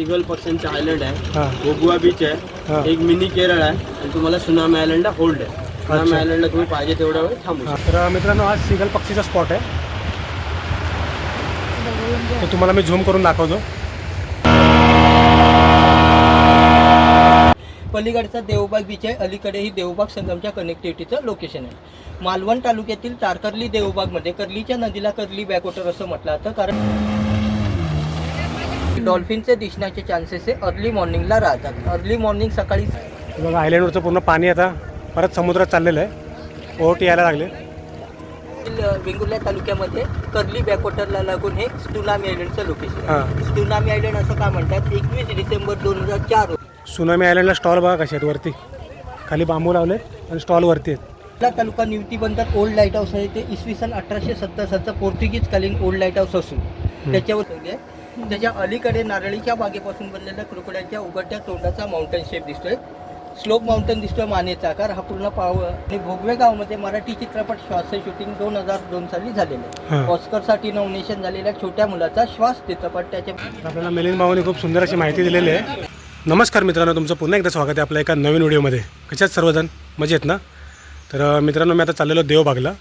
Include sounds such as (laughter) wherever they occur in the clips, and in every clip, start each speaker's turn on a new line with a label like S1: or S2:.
S1: सिगल पर्सेंटचे आयलंड आहे.
S2: हां.
S1: गोगुआ बीच
S2: हा.
S1: आहे एक मिनी केरळ आहे आणि तुम्हाला सुनामी आयलंडला होल्ड आहे. सुनामी
S2: अच्छा.
S1: आयलंडला तुम्ही पाहिजे तेवढा वेळ थांबू
S2: हां तर मित्रांनो हा सिगल पक्षीचा स्पॉट आहे. तुम्हाला मी झूम करून दाखवतो.
S3: पलीकडचा देवबाग बीच आहे. अलीकडेही देवबाग संगमच्या कनेक्टिव्हिटीचं लोकेशन आहे. मालवण तालुक्यातील तारकर्ली देवबागमध्ये कर्लीच्या नदीला कर्ली बॅकवॉटर असं म्हटलं जातं. कारण डॉल्फिनचे दिसण्याचे चान्सेस हे अर्ली मॉर्निंगला राहतात. अर्ली मॉर्निंग सकाळी
S2: बघा आयलंडवरचं पूर्ण पाणी आता परत समुद्रात चाललेलं आहे. ओहोटी यायला लागले.
S3: वेंगुर्ला तालुक्यामध्ये कर्ली बॅकवॉटरला लागून हे स्टुनामी आयलंडचं लोकेशन
S2: हां.
S3: आहे स्टुनामी आयलंड असं का म्हणतात? एकवीस डिसेंबर दोन हजार चार
S2: सुनामी आयलंडला स्टॉल बघा कसे आहेत वरती. खाली बांबू लावले आणि स्टॉल वरती आहेत.
S3: तालुका निवती बंदर ओल्ड लाइट हाऊस आहे. ते इसवी सन अठराशे सत्तर सालचं पोर्तुगीज कालीन ओल्ड लाइट हाऊस असून त्याच्यावर ठेवले आहे त्याच्या अलीकडे नारळीच्या बागेपासून बनलेल्या क्रोकोडाईलच्या उघडत्या तोंडाचा माउंटन शेप दिसतोय. स्लोप माउंटन दिसतोय मानेचा आकार हा पूर्ण पाव आणि भोगवे गावमध्ये मराठी चित्रपट श्वास शूटिंग दोन हजार दोन साली झालेलं. आहे. ऑस्करसाठी नॉमिनेशन झालेल्या छोट्या मुलाचा श्वास चित्रपट त्याचे
S2: आपल्याला मिलिंद भाऊने खूप सुंदर अशी माहिती दिलेली आहे. नमस्कार मित्रांनो तुमचं पुन्हा एकदा स्वागत आहे आपल्या एका नवीन व्हिडिओमध्ये. कशात सर्वजण? मजेत ना? तर मित्रांनो मी आता चाललेलो देवबागला.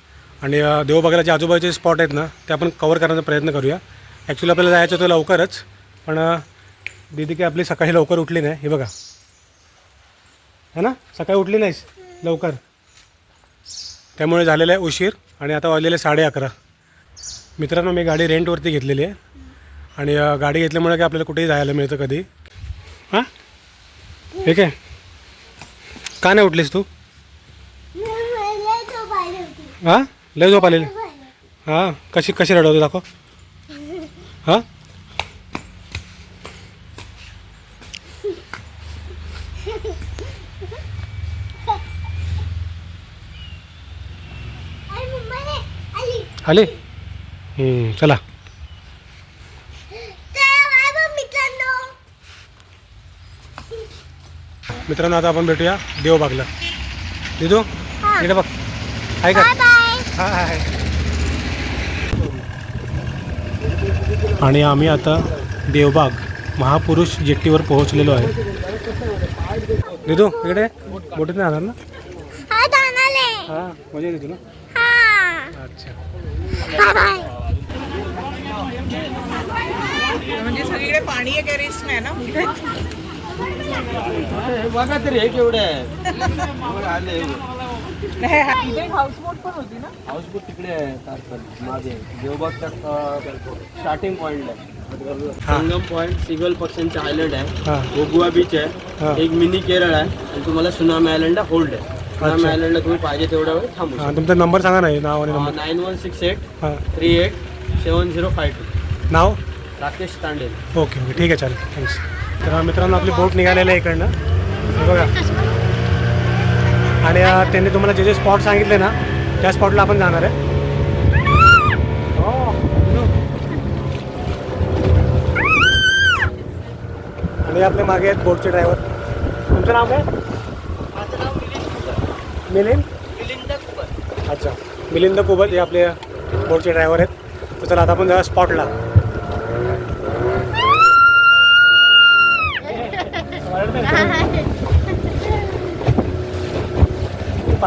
S2: आणि देवबागला जे आजूबाजूचे स्पॉट आहेत ना ते आपण कवर करण्याचा प्रयत्न करूया. ॲक्च्युली आपल्याला जायचं होतं लवकरच पण दीदी की आपली सकाळी लवकर उठली नाही हे बघा. है ना? सकाळी उठली नाहीस लवकर. त्यामुळे झालेला आहे उशीर आणि आता वाजलेले साडे अकरा. मित्रांनो मी गाडी रेंटवरती घेतलेली आहे. आणि गाडी घेतल्यामुळे काय आपल्याला कुठेही जायला मिळतं कधी? हां? ठीक आहे का नाही उठलीस तू? हां? लय झोप आलेली? हां? कशी कशी रडवते दाखव. हां? आली? चला. मित्रांनो आता आपण भेटूया देवबागला. दिदू इकडे बघ. आहे का? हा हाय. आणि आम्ही आता देवबाग महापुरुष जेट्टीवर पोहोचलेलो आहे. दिदू इकडे बोटीत नाही आला ना? हां मजा येते तुला? अच्छा.
S4: म्हणजे सगळीकडे पाणी आहे रिस्क नाही ना?
S1: बघा तरी हे केवढे आहे. (laughs) आले.
S4: हाऊसबोट पण होती ना
S1: हाऊसबोट तिकडे आहे मागे स्टार्टिंग पॉइंट आहे. संगम पॉइंट सिगल पर्सेंटचे आयलंड आहे. गोगुआ बीच. आहे. एक मिनी केरळ आहे. आणि तुम्हाला सुनामी आयलंडला होल्ड आहे. सुनामी. आयलंडला तुम्ही पाहिजे तेवढा वेळ थांबू
S2: तुमचा नंबर सांगा नाही नाव आणि number
S1: nine one six eight
S2: हां.
S1: Three eight seven zero five two
S2: नाव?
S1: राकेश तांडेल.
S2: Okay okay. ठीक आहे चालेल. थँक्स तर मित्रांनो आपली बोट निघालेली आहे इकडनं. बघा. आणि त्यांनी तुम्हाला जे जे स्पॉट सांगितले ना त्या स्पॉटला आपण जाणार आहे. हो. आणि आपले मागे आहेत बोटचे ड्रायव्हर तुमचं नाव काय?
S3: मिलिंद
S2: मिलिंद?
S3: कुबर.
S2: अच्छा. मिलिंद कुबत हे आपले बोटचे ड्रायव्हर आहेत. तर चला आता आपण जाऊया स्पॉटला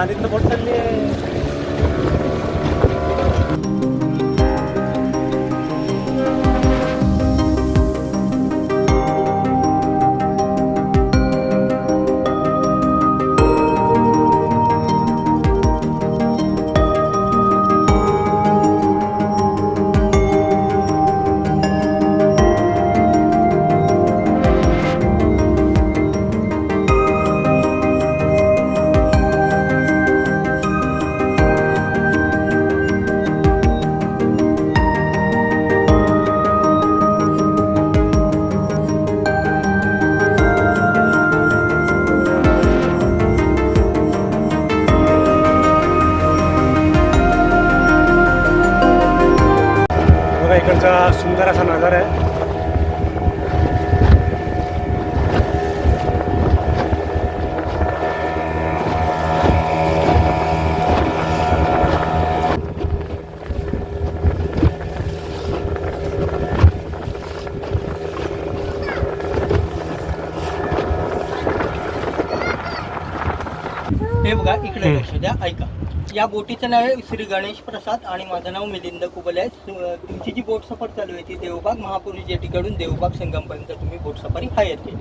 S2: पाणीतनं बोट
S3: या बोटीचं नाव आहे श्री गणेश प्रसाद आणि माझं नाव मिलिंद कुबल आहे. तुमची जी बोट सफर चालू आहे ती देवबाग महापुरुष जेटीकडून देवबाग संगमपर्यंत तुम्ही बोट सफारी हायर केली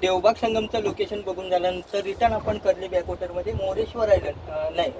S3: देवबाग संगमचं लोकेशन बघून झाल्यानंतर रिटर्न आपण कर्ली बॅकवॉटरमध्ये मोरेश्वर आयलंड नाही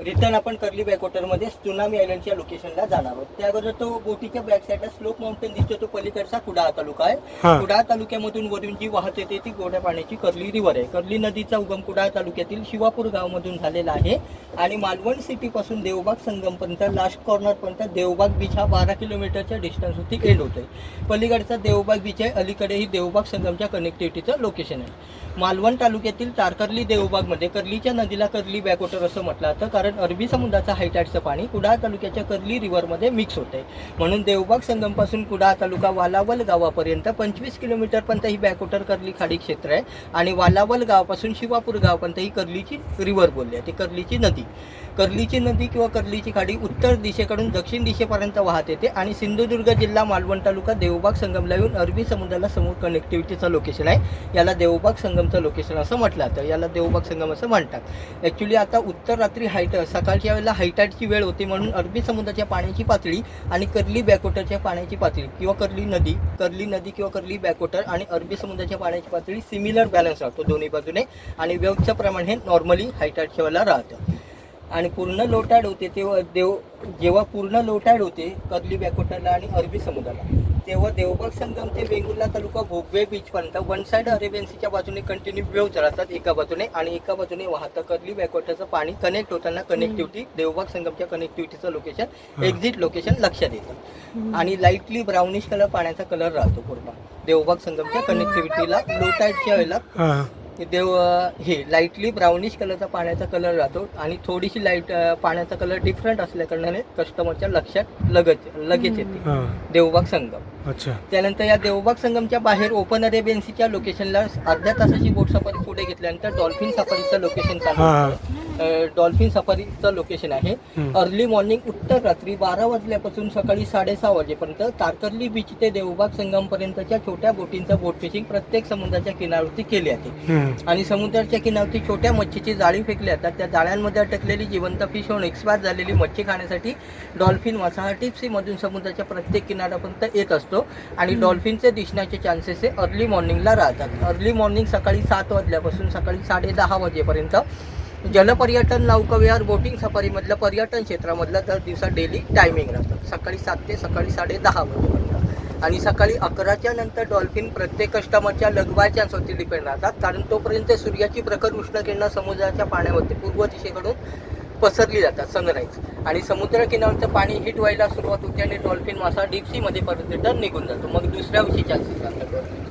S3: रिटर्न आपण कर्ली बॅकवॉटरमध्ये सुनामी आयलंडच्या लोकेशनला जाणार आहोत. त्याबरोबर तो बोटीच्या बॅक साईडला स्लोप माउंटेन दिसतो तो पलीकडचा कुडाळ तालुका आहे. कुडाळ तालुक्यामधून वरून जी वाहत येते ती गोड्या पाण्याची कर्ली रिव्हर आहे. कर्ली नदीचा उगम कुडाळ तालुक्यातील शिवापूर गावामधून झालेला आहे. आणि मालवण सिटी पासून देवबाग संगमपर्यंत लास्ट कॉर्नर पर्यंत देवबाग बीच हा बारा किलोमीटरच्या डिस्टन्सवरती एंड होतोय. पलीकडचा देवबाग बीच आहे अलीकडे ही देवबाग संगमच्या कनेक्टिव्हिटीचं लोकेशन आहे. मालवण तालुक्यातील तारकर्ली देवबागमध्ये कर्लीच्या नदीला कर्ली बॅकवॉटर असं म्हटलं जातं. कारण अरबी समुद्राचं हायटॅटचं पाणी कुडाळ तालुक्याच्या कर्ली रिव्हरमध्ये मिक्स होते म्हणून देवबाग संगमपासून कुडाळ तालुका वालावल गावापर्यंत पंचवीस किलोमीटरपर्यंत ही बॅकवॉटर कर्ली खाडी क्षेत्र आहे. आणि वालावल गावापासून शिवापूर गावापर्यंत ही कर्लीची रिव्हर बोलली आहे ती कर्लीची नदी. कर्लीची नदी किंवा कर्लीची खाडी उत्तर दिशेकडून दक्षिण दिशेपर्यंत वाहत येते आणि सिंधुदुर्ग जिल्हा मालवण तालुका देवबाग संगमला येऊन अरबी समुद्राला समोर कनेक्टिव्हिटीचं लोकेशन आहे. याला देवबाग संगम संगमचं लोकेशन असं म्हटलं जातं याला देवबाग संगम असं म्हणतात. ॲक्च्युली आता उत्तर रात्री हायट सकाळच्या वेळेला हायटाईटची वेळ होती म्हणून अरबी समुद्राच्या पाण्याची पातळी आणि कर्ली बॅकवॉटरच्या पाण्याची पातळी किंवा कर्ली नदी कर्ली नदी किंवा कर्ली बॅकवॉटर आणि अरबी समुद्राच्या पाण्याची पातळी सिमिलर बॅलन्स राहतो दोन्ही बाजूने आणि वेव्हचं प्रमाण हे नॉर्मली हायटाईटच्या वेळेला राहतं. आणि पूर्ण लोटाड होते तेव्हा देव जेव्हा पूर्ण लोटाड होते कर्ली बॅकवॉटरला आणि अरबी समुद्राला तेव्हा देवबाग संगम ते वेंगुर्ला तालुका भोगवे बीचपर्यंत वन साईड अरेबियन सीच्या बाजूने कंटिन्यू वेव्ह राहतात एका बाजूने आणि एका बाजूने वाहतं. कर्ली बॅकवॉटरचं पाणी कनेक्ट होताना कनेक्टिव्हिटी देवबाग संगमच्या कनेक्टिव्हिटीचं लोकेशन एक्झिट लोकेशन लक्षात येतं. आणि लाईटली ब्राउनिश कलर पाण्याचा कलर राहतो पूर्ण. देवबाग संगमच्या कनेक्टिव्हिटीला लो टाईडच्या वेळेला
S2: हां
S3: देव हे लाईटली ब्राउनिश कलरचा पाण्याचा कलर राहतो आणि थोडीशी लाइट पाण्याचा कलर डिफरंट असल्या कारणाने कस्टमरच्या लक्षात लगेच लगेच येते. देवबाग संगम.
S2: अच्छा.
S3: त्यानंतर या देवबाग संगमच्या बाहेर ओपन अरेबियन्सीच्या लोकेशनला अर्ध्या तासाची बोट सफारी पुढे घेतल्यानंतर डॉल्फिन सफारीचं लोकेशन चालू. डॉल्फिन सफारीचं लोकेशन आहे. अर्ली मॉर्निंग उत्तर रात्री बारा वाजल्यापासून सकाळी साडेसहा वाजेपर्यंत तारकर्ली बीच ते देवबाग संगमपर्यंतच्या छोट्या बोटींचं बोट फिशिंग प्रत्येक समुद्राच्या किनाऱ्यावरती केली जाते. आणि समुद्राच्या किनारती छोट्या मच्छीची जाळी फेकली जातात त्या जाळ्यांमध्ये अटकलेली जिवंत फिश होऊन एक्सपायर झालेली मच्छी खाण्यासाठी डॉल्फिन टिप्सी मधून समुद्राच्या प्रत्येक किनाऱ्यापर्यंत येत असतो. आणि डॉल्फिनचे दिसण्याचे चान्सेस हे अर्ली मॉर्निंगला राहतात. अर्ली मॉर्निंग सकाळी सात वाजल्यापासून सकाळी साडे दहा वाजेपर्यंत जलपर्यटन नौकाविहार बोटिंग सफारीमधलं पर्यटन क्षेत्रामधलं तर दिवसा डेली टायमिंग राहतं सकाळी सात ते सकाळी साडे दहा वाजेपर्यंत. आणि सकाळी अकराच्या नंतर डॉल्फिन प्रत्येक कस्टमरच्या लगवायच्या चान्सवरती डिपेंड राहतात. कारण तोपर्यंत सूर्याची प्रखर उष्ण किरणं समुद्राच्या पाण्यावरती पूर्व दिशेकडून पसरली जातात सनराईज आणि समुद्र किनारचं पाणी हिट व्हायला सुरुवात होते आणि डॉल्फिन मासा डीपसीमध्ये परत रिटर्न निघून जातो. मग दुसऱ्या दिवशी चान्सेस राहतात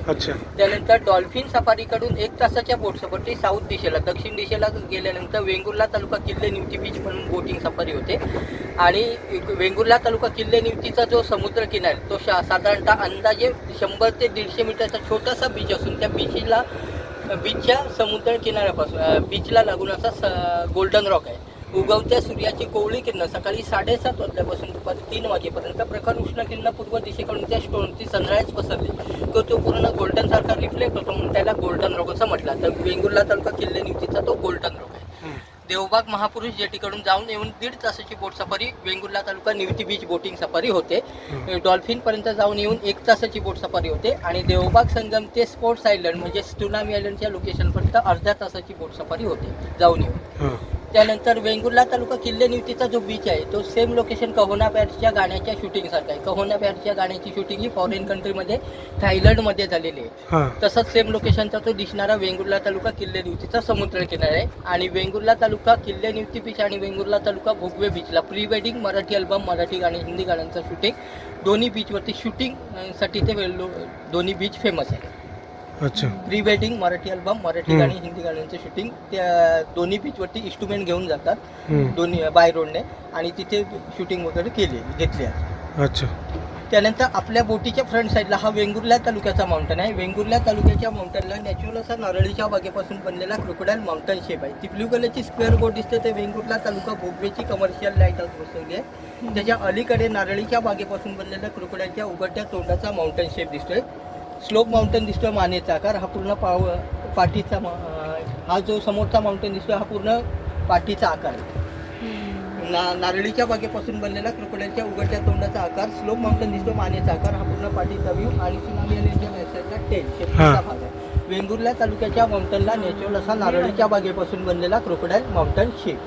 S2: अच्छा.
S3: त्यानंतर डॉल्फिन सफारीकडून एक तासाच्या बोट सफरची साऊथ दिशेला दक्षिण दिशेला गेल्यानंतर वेंगुर्ला तालुका किल्ले निवती बीच म्हणून बोटिंग सफारी होते. आणि वेंगुर्ला तालुका किल्ले निवतीचा जो समुद्र किनार तो शा साधारणतः अंदाजे शंभर ते दीडशे मीटरचा छोटासा बीच असून त्या बीचला बीचच्या समुद्र किनाऱ्यापासून बीचला लागून असा स- गोल्डन रॉक आहे. उगवत्या सूर्याची कोवळी किरणं सकाळी साडेसात वाजल्यापासून दुपारी तीन वाजेपर्यंत प्रखर उष्ण किरण पूर्व दिशेकडून त्या स्टोनची सनराईज पसरली. तो तो पूर्ण गोल्डन सारखा रिफ्लेक्ट होतो म्हणून त्याला गोल्डन रॉक असं म्हटलं तर वेंगुर्ला तालुका किल्ले निवतीचा तो गोल्डन रॉक आहे. देवबाग महापुरुष जेटीकडून जाऊन येऊन दीड तासाची boat safari Vengurla taluka Nivti beach boating safari होते. डॉल्फिन पर्यंत जाऊन येऊन एक तासाची बोट सफारी होते. आणि देवबाग संगम ते स्पोर्ट्स आयलंड म्हणजे स्टुनामी आयलंडच्या लोकेशनपर्यंत अर्ध्या तासाची बोट सफारी होते. जाऊन येऊन. त्यानंतर वेंगुर्ला तालुका किल्ले निवतीचा जो बीच आहे तो सेम लोकेशन कहोना पॅरच्या गाण्याच्या शूटिंग सारखा आहे. कहोना पॅरच्या गाण्याची शूटिंग ही फॉरेन कंट्रीमध्ये थायलंडमध्ये झालेली आहे. तसंच सेम लोकेशनचा तो दिसणारा वेंगुर्ला तालुका किल्ले निवतीचा समुद्र किनारा आहे. आणि वेंगुर्ला तालुका किल्ले निवती बीच आणि वेंगुर्ला तालुका भोगवे बीचला pre wedding Marathi album Marathi गाणी हिंदी गाण्यांचं शूटिंग दोन्ही बीचवरती शूटिंगसाठी ते दोन्ही बीच फेमस आहे.
S2: अच्छा.
S3: Pre wedding Marathi album Marathi. गाणी हिंदी गाण्यांचं शूटिंग त्या दोन्ही बीचवरती इन्स्ट्रुमेंट घेऊन जातात. दोन्ही बाय रोडने आणि तिथे शूटिंग वगैरे केली घेतली आहे
S2: अच्छा.
S3: त्यानंतर आपल्या बोटीच्या फ्रंट साईडला हा वेंगुर्ला तालुक्याचा माउंटन आहे. वेंगुर्ला तालुक्याच्या माउंटनला नॅचरल असा नारळीच्या बागेपासून बनलेला क्रोकोडाईल माउंटन शेप आहे. ती ब्ल्यू कलरची स्क्वेअर बोट दिसते. ते वेंगुर्ला तालुका भोगवेची कमर्शियल लाइट हाऊस बसवली आहे. त्याच्या अलीकडे नारळीच्या बागेपासून बनलेल्या क्रोकोडाईलच्या उघडत्या तोंडाचा माउंटन शेप दिसतोय. स्लोप माउंटन दिसतोय मानेचा आकार हा पूर्ण पाव पाठीचा हा जो समोरचा माउंटेन दिसतो हा पूर्ण पाठीचा आकार आहे. ना नारळीच्या बागेपासून बनलेला क्रोकोडाईलच्या उघडत्या तोंडाचा आकार स्लोप माउंटेन दिसतो मानेचा आकार हा पूर्ण पाठीचा व्ह्यू आणि सुनामी आणि बॅकसाईडचा टेल शेपटीचा. भाग आहे. वेंगुर्ला तालुक्याच्या माउंटनला नॅचरल असा नारळीच्या बागेपासून बनलेला क्रोकोडाईल माउंटन शेप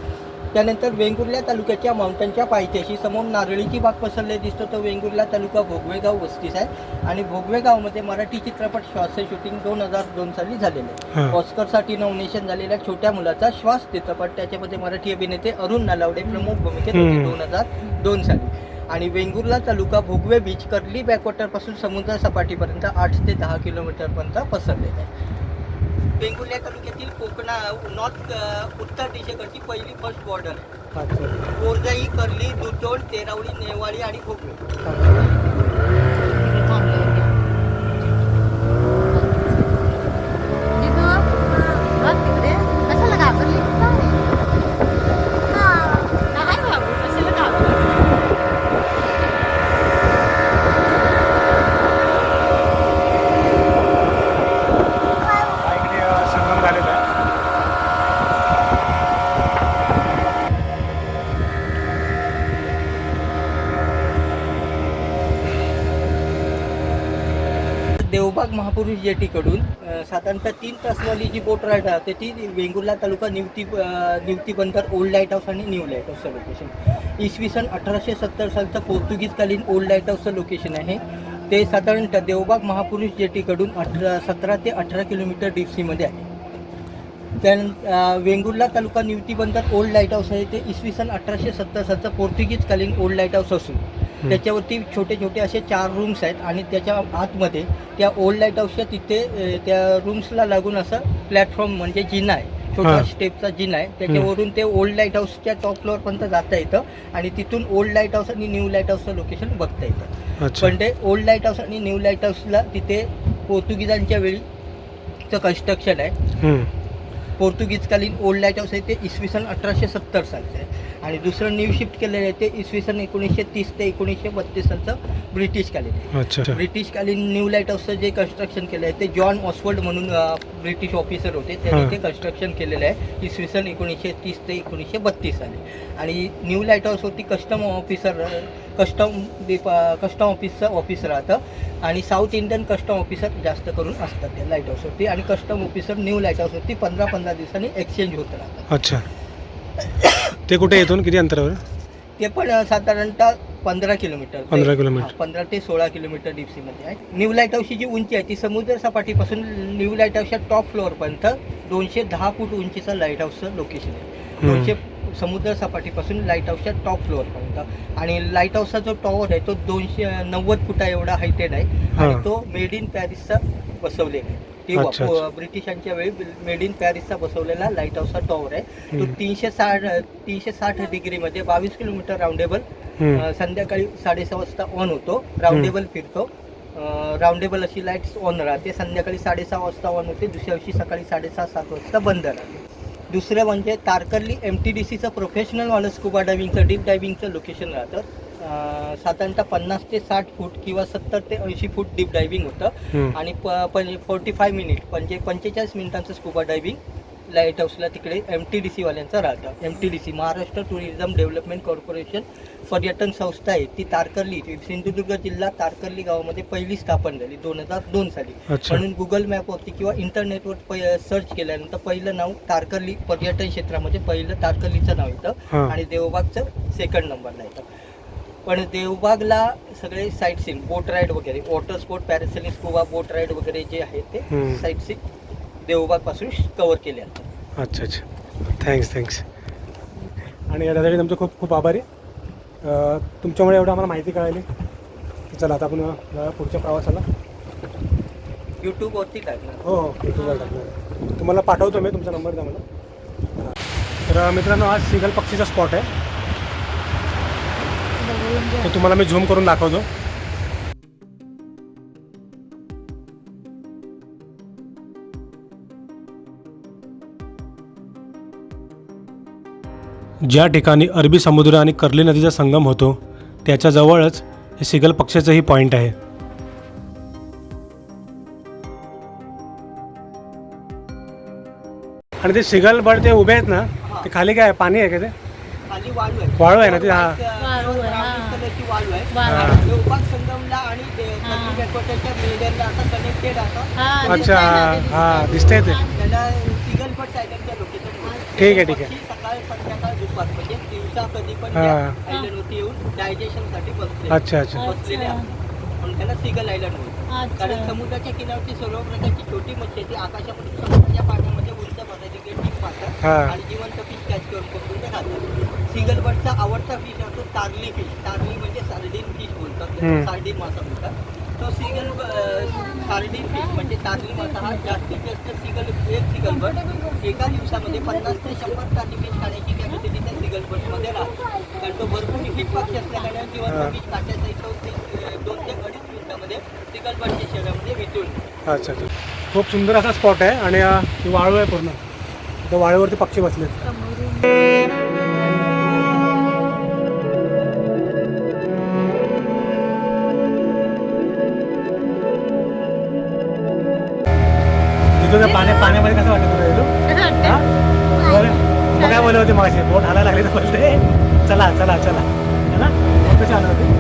S3: त्यानंतर वेंगुर्ला तालुक्याच्या माउंटनच्या पायथ्याशी समोर नारळीची बाग पसरले दिसतो. तो वेंगुर्ला तालुका भोगवेगाव वस्तीस आहे आणि भोगवेगावमध्ये मराठी चित्रपट श्वास शूटिंग दोन हजार दोन साली झालेलं आहे. ऑस्करसाठी नॉमिनेशन झालेल्या छोट्या मुलाचा श्वास चित्रपट. त्याच्यामध्ये मराठी अभिनेते अरुण नलावडे प्रमुख भूमिकेत होते. दोन हजार दोन साली. आणि वेंगुर्ला तालुका भोगवे बीच कर्ली बॅकवॉटरपासून समुद्र सपाटीपर्यंत आठ ते दहा किलोमीटरपर्यंत पसरलेला आहे. वेंगुर्ला तालुक्यातील कोकणा नॉर्थ उत्तर दिशेकडची पहिली फर्स्ट बॉर्डर आहे. कोरजाई कर्ली दुतोड तेरावळी नेवाळी आणि भोगवे
S5: कशाला घाबरली काय बाबू कशाला घाबरली
S2: हा इकडे अ, संगम झालेला आहे
S3: देवबाग महापुरुष जेटीकडून साधारणतः तीन तासवाली जी बोट राईड राहते ती वेंगुर्ला तालुका निवती निवती बंदर ओल्ड लाइट हाऊस आणि न्यू लाइट हाऊसचं लोकेशन इसवी सन अठराशे सत्तर सालचं पोर्तुगीजकालीन ओल्ड लाइट हाऊसचं लोकेशन आहे. ते साधारणतः देवबाग महापुरुष जेटीकडून अठरा सतरा ते अठरा किलोमीटर डिप्सीमध्ये आहे. त्यानंतर वेंगुर्ला तालुका निवती बंदर ओल्ड लाइट हाऊस आहे. ते इसवी सन अठराशे सत्तर सालचं पोर्तुगीजकालीन ओल्ड लाइट हाऊस असून त्याच्यावरती छोटे छोटे असे चार रूम्स आहेत आणि त्याच्या आतमध्ये त्या ओल्ड लाइट हाऊसच्या तिथे त्या रूम्सला लागून असं प्लॅटफॉर्म म्हणजे जिना आहे. छोटा. स्टेपचा जिना आहे. त्याच्यावरून ते ओल्ड लाइट हाऊसच्या टॉप फ्लोअरपर्यंत जाता येतं आणि तिथून ओल्ड लाइट हाऊस आणि न्यू लाइट हाऊसचं लोकेशन बघता येतं. पण ते ओल्ड लाइट हाऊस आणि न्यू लाइट हाऊसला तिथे पोर्तुगीजांच्या वेळीचं कन्स्ट्रक्शन आहे. पोर्तुगीजकालीन ओल्ड लाइट हाऊस आहे ते इसवी सन अठराशे सत्तर सालचं आहे. आणि दुसरं न्यू शिफ्ट केलेलं आहे ते इसवी सन एकोणीसशे तीस ते एकोणीसशे बत्तीस सालचं ब्रिटिशकालीन
S2: अच्छा
S3: ब्रिटिशकालीन न्यू लाइट हाऊसचं जे कन्स्ट्रक्शन केलं आहे ते जॉन ऑसवर्ड म्हणून ब्रिटिश ऑफिसर होते. त्यांनी. ते कन्स्ट्रक्शन केलेलं आहे. इसवी सन एकोणीसशे तीस ते एकोणीसशे बत्तीस साली. आणि न्यू लाइट हाऊसवरती कस्टम ऑफिसर कस्टम कस्टम ऑफिसचं ऑफिस राहतं. आणि साऊथ इंडियन कस्टम ऑफिसर जास्त करून असतात त्या लाइट हाऊसवरती आणि कस्टम ऑफिसर न्यू लाइट हाऊसवरती पंधरा पंधरा दिवसांनी एक्सचेंज होत राहतात.
S2: अच्छा. ते कुठे येतून किती अंतरावर?
S3: ते पण साधारणतः पंधरा किलोमीटर. ते-
S2: 15 किलोमीटर.
S3: पंधरा ते सोळा किलोमीटर डिप्सीमध्ये आहे. न्यू लाइट हाऊसची जी उंची आहे ती समुद्र सपाटीपासून न्यू लाइट हाऊसच्या टॉप फ्लोअरपर्यंत दोनशे दहा फूट उंचीचं लाइट हाऊसचं लोकेशन आहे.
S2: हम्म.
S3: दोनशे समुद्र सपाटीपासून लाइट हाऊसच्या टॉप फ्लोअरपर्यंत आणि लाइट हाऊसचा जो टॉवर आहे तो दोनशे नव्वद फुटा एवढा हायटेड आहे. आणि
S2: हा.
S3: तो मेड इन पॅरिसचा बसवलेला आहे.
S2: अच्छा,
S3: पो- ब्रिटिशांच्या वेळी मेड इन पॅरिसचा बसवलेला लाइट हाऊसचा टॉवर आहे. तो
S2: हम्म.
S3: तीनशे साठ तीनशे साठ डिग्रीमध्ये बावीस किलोमीटर राऊंडेबल
S2: हम्म.
S3: अ, संध्याकाळी साडेसहा वाजता ऑन होतो. राऊंडेबल फिरतो. राऊंडेबल अशी लाईट्स ऑन राहते. संध्याकाळी साडेसहा वाजता ऑन होते. दुसऱ्या दिवशी सकाळी साडेसहा सात वाजता बंद राहते. दुसरं म्हणजे तारकर्ली एम टी डी सीचं प्रोफेशनल वालं स्कुबा डायव्हिंगचं डीप डायव्हिंगचं लोकेशन राहतं. साधारणतः पन्नास ते साठ फूट किंवा सत्तर ते ऐंशी फूट डीप डायव्हिंग होतं. आणि फोर्टी फाय मिनिट म्हणजे पंचेचाळीस मिनिटांचं स्कुबा डायव्हिंग लाइट हाऊसला तिकडे एम टी डी सीवाल्यांचं राहतं. M T D C Maharashtra tourism development corporation पर्यटन संस्था आहे. ती तारकर्ली सिंधुदुर्ग जिल्हा तारकर्ली गावामध्ये पहिली स्थापन झाली दोन हजार दोन साली. म्हणून गुगल मॅपवरती किंवा इंटरनेटवर सर्च केल्यानंतर पहिलं नाव तारकर्ली पर्यटन क्षेत्रामध्ये पहिलं तारकर्लीचं नाव येतं. आणि देवबागचं सेकंड नंबरला येतं. पण देवबागला सगळे साईट सीन बोट राईड वगैरे water sport parasailing scuba boat ride वगैरे जे आहे ते
S2: हम्म.
S3: साईट सीन देवबागपासून कव्हर केले आहेत.
S2: अच्छा अच्छा. थँक्स थँक्स आणि त्यासाठी तुमचं खूप खूप आभारी. अं, तुमच्यामुळे एवढं आम्हाला माहिती कळाली. चला आता आपण अं, पुढच्या प्रवासाला.
S3: यूट्यूबवरती टाकणार.
S2: हो हो. युट्यूबवर टाकणार. तुम्हाला पाठवतो मी तुमचा नंबर द्या मला. तर मित्रांनो आज सिगल पक्षीचा स्पॉट आहे. तो तुम्हाला मी झूम करून दाखवतो ज्या ठिकाणी अरबी समुद्र आणि कर्ली नदीचा संगम होतो त्याच्याजवळच हे सिगल पक्षाचंही पॉईंट आहे. आणि ते सिगल बर्ड ते उभे आहेत ना ते खाली काय आहे? पाणी आहे का ते
S3: वाळू आहे
S2: ना ती, हा.
S5: वाळू आहे.
S3: उपास संगमला आणि मेडलला असं कनेक्टेड असं.
S2: अच्छा हा
S5: दिसतंय.
S2: ते.
S3: त्याला सिंगल पट सायलंटच्या लोकेशन
S2: ठीक आहे, ठीक आहे.
S3: सकाळ संध्याकाळ दुपार म्हणजे दिवसा कधी पण. आयलंडवरती येऊन डायजेशनसाठी बसले
S2: अच्छा अच्छा.
S3: बसलेले असतात म्हणून त्याला सिगल आयलंड होईल कारण
S5: अच्छा
S3: समुद्राच्या किनारची सर्व प्रकारची छोटी मच्छी आहे ती आकाशामध्ये समुद्राच्या पाण्यामध्ये उंच मारतात.
S2: हा.
S3: आणि जिवंत फिश कॅच करून पकडून ते खातात. सिंगल बर्डचा आवडता फिश असतो तारली फिश तारली म्हणजे सार्डिन फिश बोलतात. सार्डिन मासा बोलतात. तो सिंगल सार्डिन फिश म्हणजे तारली मासा हा जास्तीत जास्त सिंगल एक सिंगल बर्ड एका दिवसामध्ये पन्नास ते शंभर तारली फिश खाण्याची कॅपॅसिटी त्या सिंगल बर्डमध्ये राहते. कारण तो भरपूर फिश पक्षी
S2: हा.
S3: जिवंत फिश खात्याचा इथं दोन ते अडीच मिनिटामध्ये सिंगल बर्डच्या शरीरामध्ये वितळून
S2: अच्छा अच्छा. खूप सुंदर असा स्पॉट आहे आणि वाळू आहे पूर्ण. वाळूवरती पक्षी बसलेत. त्या पाण्या पाण्यामध्ये कसं वाटतं तुला हा? बरं. मग काय बोलत होते माझे बोट हालायला लागले तर बोलते. चला चला चला. है ना? बोट कशी आलं होते?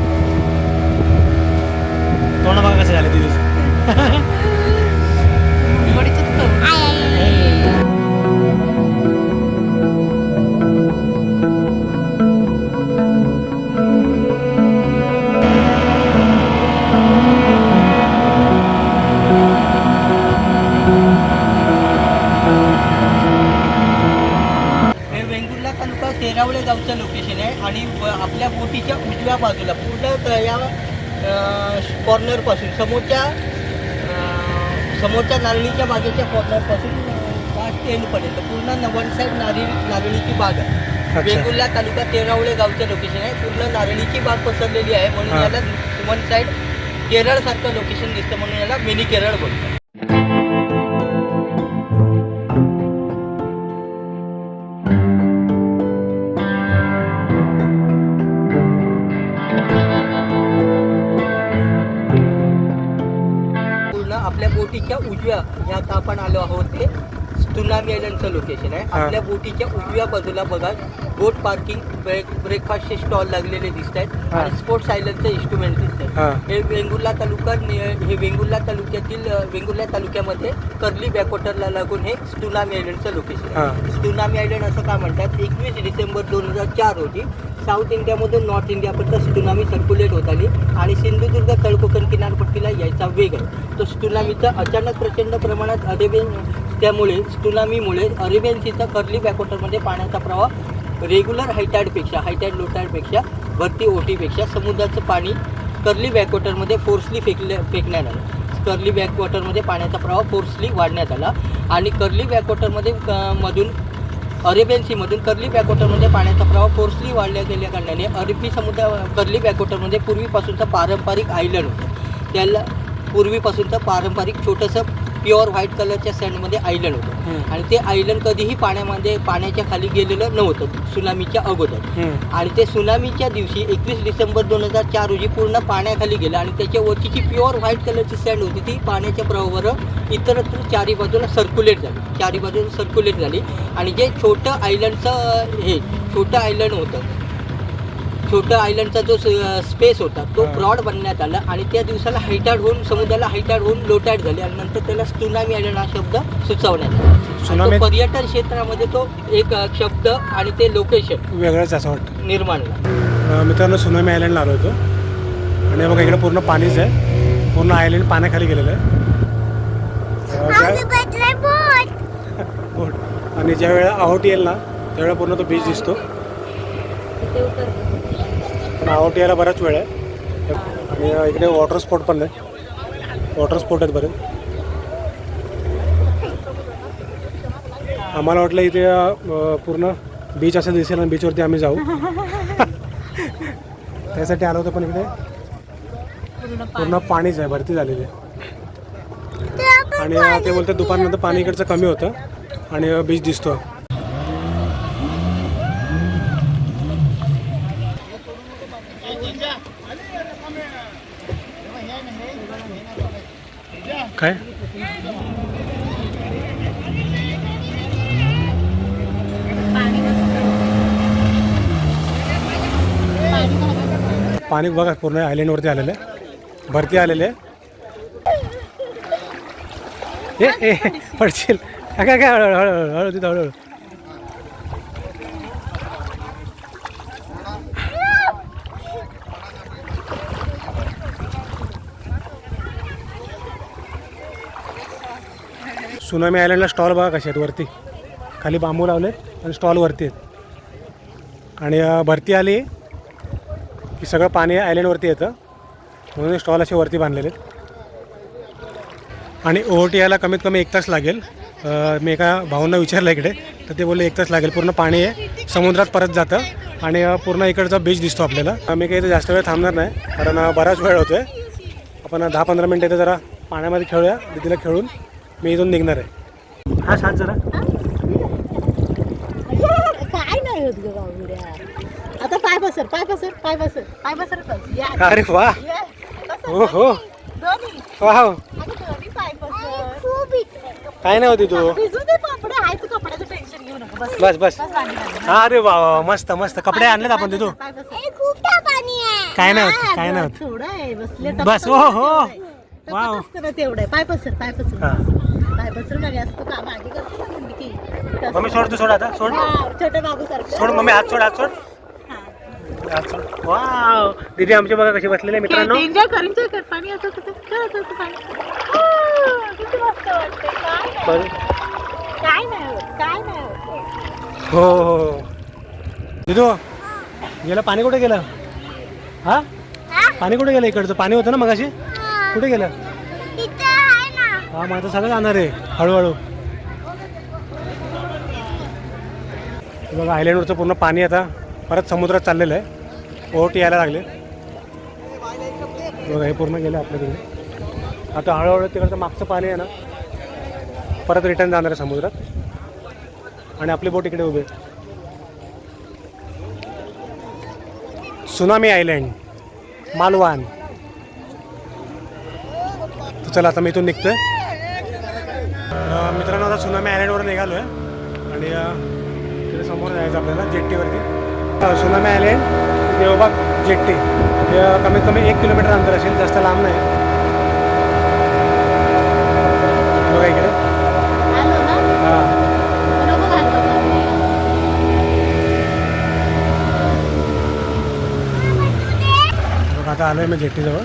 S2: तोंड बघा कसे झाले तिथे
S3: समोरच्या समोरच्या नारळीच्या बागेच्या कॉर्नरपासून लास्ट एंडपर्यंत पूर्ण वन साईड नारळी नारळीची बाग आहे. वेंगुर्ला तालुका तेरावळे गावचं लोकेशन आहे. पूर्ण नारळीची बाग पसरलेली आहे. म्हणून. याला वन साईड केरळसारखं लोकेशन दिसतं. म्हणून याला मिनी केरळ बोलतात. उजव्या ह्यात आपण आलो आहोत ते तुनामी आयलंडचं लोकेशन आहे. आपल्या बोटीच्या उजव्या बाजूला बघा बोट पार्किंग ब्रेक ब्रेकफास्टचे स्टॉल लागलेले दिसत आहेत. आणि स्पोर्ट्स आयलंडचं इन्स्ट्रुमेंट दिसत
S2: हा.
S3: आहेत हे वेंगुर्ला तालुका हे वेंगुर्ला तालुक्यातील वेंगुर्ला तालुक्यामध्ये कर्ली बॅकवॉटरला लागून हे तुनामी आयलंडचं लोकेशन. आहे तुनामी आयलंड असं का म्हणतात एकवीस डिसेंबर दोन हजार चार रोजी साऊथ इंडियामधून नॉर्थ इंडियापर्यंत सुनामी सर्क्युलेट होत आली. आणि सिंधुदुर्ग तळकोकण किनारपट्टीला यायचा वेग आहे. तो सुनामीचा अचानक प्रचंड प्रमाणात अरेबियन त्यामुळे सुनामीमुळे अरेबियन सीचा कर्ली बॅकवॉटरमध्ये पाण्याचा प्रवाह रेग्युलर हायटाईडपेक्षा हायटाईड लोटाईडपेक्षा भरती ओटीपेक्षा समुद्राचं पाणी कर्ली बॅकवॉटरमध्ये फोर्सली फेकले फेकण्यात आलं. कर्ली बॅकवॉटरमध्ये पाण्याचा प्रवाह फोर्सली वाढण्यात आला. आणि कर्ली बॅकवॉटरमध्ये क- मधून अरेबियन सीमधून कर्ली बॅकवॉटरमध्ये पाण्याचा प्रवाह फोर्सली वाढल्या गेल्या कारणाने अरबी समुद्र कर्ली बॅकवॉटरमध्ये पूर्वीपासूनचं पारंपरिक आयलंड होतं. त्याला पूर्वीपासूनचं पारंपरिक छोटंसं प्युअर व्हाईट कलरच्या सँडमध्ये आयलंड होतं. आणि ते आयलंड कधीही पाण्यामध्ये पाण्याच्या खाली गेलेलं नव्हतं सुनामीच्या अगोदर. आणि ते सुनामीच्या दिवशी एकवीस डिसेंबर दोन हजार चार रोजी पूर्ण पाण्याखाली गेलं आणि त्याच्या वरची प्युअर व्हाईट कलरची सँड होती ती पाण्याच्या प्रवाहावर इतरत्र चारी बाजूला सर्क्युलेट झाली चारी बाजूला सर्क्युलेट झाली आणि जे छोटं आयलंडचं हे छोटं आयलंड होतं छोटं आयलंडचा जो स्पेस होता तो
S2: हा.
S3: ब्रॉड बनण्यात आला आणि त्या दिवसाला हायटाड होऊन समुद्राला हायटाड होऊन लोटाड झाली आणि नंतर त्याला स्तुनामी आयलंड हा शब्द सुचवण्यात आला.
S2: सुनामी-
S3: पर्यटन क्षेत्रामध्ये तो एक शब्द आणि ते लोकेशन
S2: वेगळंच असं वाटतं.
S3: निर्माण
S2: मित्रांनो सुनामी आयलंडला आलो होतो. आणि बघा इकडे पूर्ण पाणीच आहे. पूर्ण आयलंड पाण्याखाली गेलेलं आहे. (laughs) आणि ज्या वेळेला आहोट येईल ना त्यावेळेला पूर्ण तो बीच दिसतो. पण आहोट यायला बराच वेळ आहे. आणि इकडे वॉटर स्पोर्ट पण आहे. वॉटर स्पोर्ट आहेत बरेच. आम्हाला वाटलं इथे पूर्ण बीच असं दिसेल आणि बीचवरती आम्ही जाऊ. (laughs) त्यासाठी आलो होतो पण इकडे. पूर्ण पाणीच आहे भरती झालेली आहे. आणि ते बोलते दुपारनंतर पाणी इकडचं कमी होतं. आणि बीच दिसतो काय? पाणी बघा पूर्ण आयलंडवरती आलेलं आलेले भरती आलेले ए पडशील. काय काय हळूहळू हळू तिथं हळूहळू. सुनामी आयलंडला स्टॉल बघा कसे आहेत वरती. खाली बांबू लावले आणि स्टॉल वरती आहेत. आणि भरती आली की सगळं पाणी आयलंडवरती येतं. म्हणून स्टॉल असे वरती बांधलेले आहेत. आणि ओहोटी यायला कमीत कमी एक तास लागेल. मी एका भाऊंना विचारलं इकडे तर ते बोलले एक तास लागेल पूर्ण पाणी आहे. समुद्रात परत जातं. आणि पूर्ण इकडचा बीच दिसतो आपल्याला. आम्ही काही जास्त वेळ थांबणार नाही कारण बराच वेळ होतो आहे आपण दहा पंधरा मिनटं इथे जरा पाण्यामध्ये खेळूया दीदीला खेळून. मी इथून निघणार आहे. हा सात जरा.
S5: काय नाही होत ग बाबुड्या आता पाय पसर पाय पसर पाय पसर. पाय पसर.
S2: अरे वा. हो हो.
S5: खूप
S2: काय नाही होती तू?
S5: भिजू दे पापड. आहे तू कपड्याचं टेन्शन घेऊ नका. बस.
S2: बस. अरे वा वा, मस्त मस्त. कपडे आणलेत आपण तिथून. काय नाही होत काय नाही होत.
S5: थोडं आहे. बसले
S2: बस, हो, हो. वाव.
S5: वाव तेवढं पाय पसर पाय पसर. पाय पसर नाही असतो का? मागे करतो ना मुंडी की. तसं.
S2: मम्मी सोड तू सोड आता सोड.
S5: छोट्या बाबू सारखं
S2: सोड मम्मी हात सोड हात सोड. हात सोड. वाव. दीदी आमची बघा कशी बसलेली मित्रांनो.
S5: एन्जॉय कर एन्जॉय कर. पाणी असं असं कर असं असं पाणी. आ, किती मस्त वाटते काय नाही.
S2: बरं.
S5: काय नाही होत काय नाही होत.
S2: हो हो हो. दिदू गेलं पाणी कुठे गेलं? हा? पाणी कुठे गेलं इकडचं? पाणी होतं ना मगाशी? कुठे गेलं? हा माझं सगळं जाणार आहे हळूहळू. बघा आयलँडवरचं पूर्ण पाणी आता परत समुद्रात चाललेलं आहे. ओहोटी यायला लागले. बघा हे पूर्ण गेलं आपल्याकडे. आता हळूहळू तिकडचं मागचं पाणी आहे ना परत रिटर्न जाणार आहे समुद्रात. आणि आपली बोट इकडे उभी सुनामी आयलँड मालवान चला आता मी इथून निघतोय. मित्रांनो आता सुनामी आयलँडवर निघालो आहे आणि तिथे समोर जायचं आपल्याला जेट्टीवरती. Tsunami island Devbag jetty. हे कमीत कमी एक किलोमीटर अंतर असेल जास्त लांब नाही. बघा इकडे. हां. आता आलो आहे मी जेट्टीजवळ.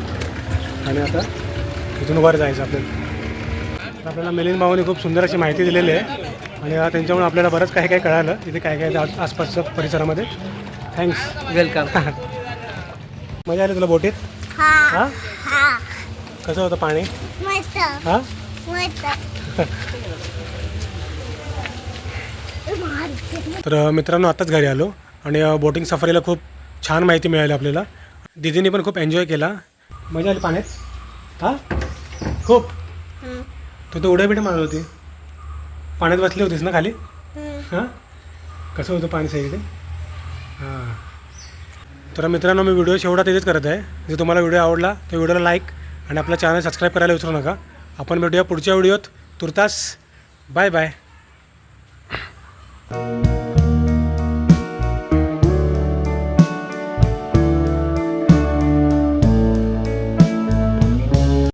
S2: आणि आता इथून वर जायचं आपल्याला. आपल्याला मिलिंद भाऊने खूप सुंदर अशी माहिती दिलेली आहे. आणि त्यांच्यामुळे आपल्याला बरंच काय काय कळालं. इथे काय काय आस- आसपासच्या परिसरामध्ये. थँक्स
S3: वेलकम (laughs)
S2: मजा आली तुला बोटीत? हां. कसं होतं पाणी? हां? (laughs) तर मित्रांनो आत्ताच घरी आलो. आणि बोटिंग सफारीला खूप छान माहिती मिळाली आपल्याला. दिदीने पण खूप एन्जॉय केला. मजा आली पाण्यात? हां? खूप. तू तर उड्या बिड्या मारत होती. पाण्यात बसली होतीस ना खाली? हां? कसं होतं पाणी सगळीकडे? हां. तर मित्रांनो मी व्हिडिओ शेवटा तिथेच करत आहे. जर तुम्हाला व्हिडिओ आवडला तर व्हिडिओला लाईक आणि आपला चॅनल सबस्क्राईब करायला विसरू नका. आपण भेटूया पुढच्या व्हिडिओत. तुर्तास बाय बाय